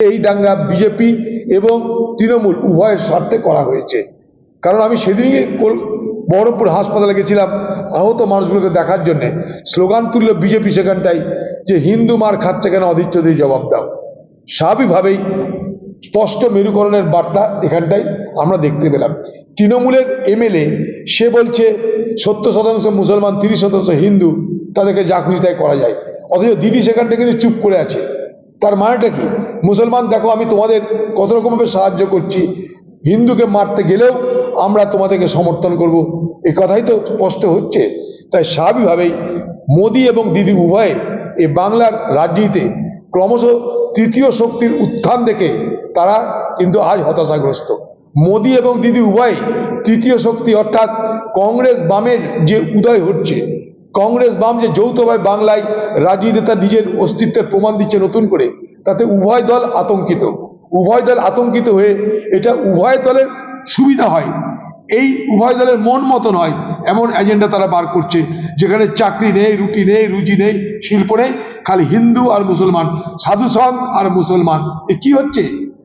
এই দাঙ্গা বিজেপি এবং তৃণমূল উভয়ের স্বার্থে করা হয়েছে। কারণ আমি সেদিনই বহরমপুর হাসপাতালে গেছিলাম আহত মানুষগুলোকে দেখার জন্যে। স্লোগান তুলল বিজেপি সেখানটাই যে, হিন্দু মার খাচ্ছে কেন অধীর চৌধুরী জবাব দাও। স্বাভাবিকভাবেই স্পষ্ট মেরুকরণের বার্তা এখানটাই আমরা দেখতে পেলাম। তৃণমূলের এমএলএ, সে বলছে, সত্তর শতাংশ মুসলমান, তিরিশ শতাংশ হিন্দু, তাদেরকে যা খুশি তাই করা যায়। অথচ দিদি সেখানটা কিন্তু চুপ করে আছে। তার মানেটা কি? মুসলমান, দেখো আমি তোমাদের কত রকমভাবে সাহায্য করছি। হিন্দুকে মারতে গেলেও আমরা তোমাদেরকে সমর্থন করব। এই কথাই তো স্পষ্ট হচ্ছে। তাই স্বাভাবিকভাবেই মোদী এবং দিদি উভয়ে এ বাংলার রাজনীতিতে ক্রমশ তৃতীয় শক্তির উত্থান দেখে তারা কিন্তু আজ হতাশাগ্রস্ত। মোদী এবং দিদি উভয় তৃতীয় শক্তি অর্থাৎ কংগ্রেস বামের যে উদয় হচ্ছে কংগ্রেস বাম যে যৌথভাবে বাংলায় রাজনীতি তার নিজের অস্তিত্বের প্রমাণ দিচ্ছে নতুন করে, তাতে উভয় দল আতঙ্কিত। উভয় দল আতঙ্কিত হয়ে এটা উভয় দলের সুবিধা হয়। এই উভয় দলের মন মতন হয় এমন এজেন্ডা তারা বার করছে, যেখানে চাকরি নেই, রুটি নেই, রুজি নেই, শিল্প নেই, খালি হিন্দু আর মুসলমান, সাধু সং আর মুসলমান। এ কি হচ্ছে?